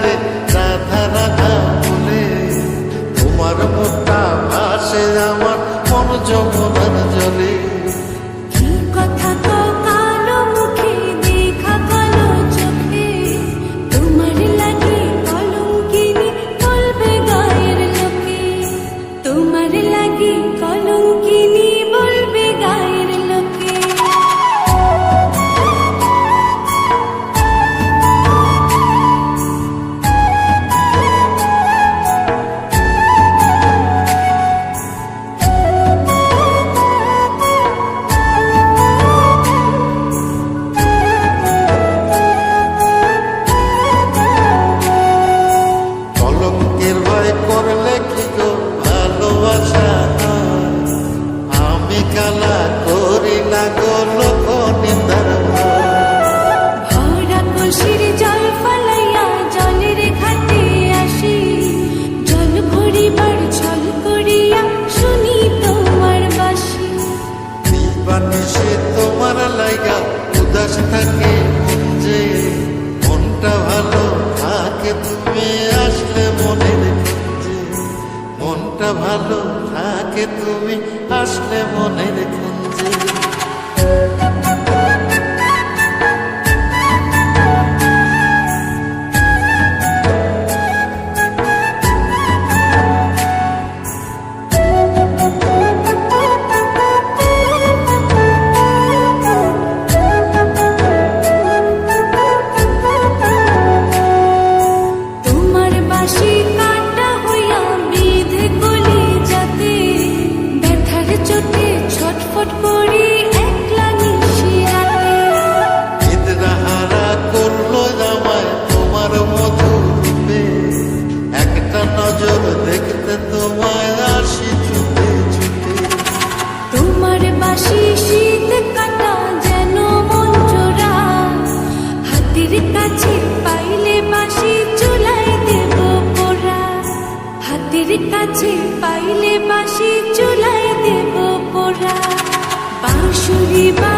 লাগে বলে তোমার মোটা ভাসে আমার মন কোনটা ভালো থাকে তুমি আসলে মনে রেখো। তোমার বাসি যেন কাছে পাইলে বাসি চুলাই দেব পোড়া। হাতের কাছে পাইলে বাসি চুলাই দেব পোড়া। বাঁশুরি বা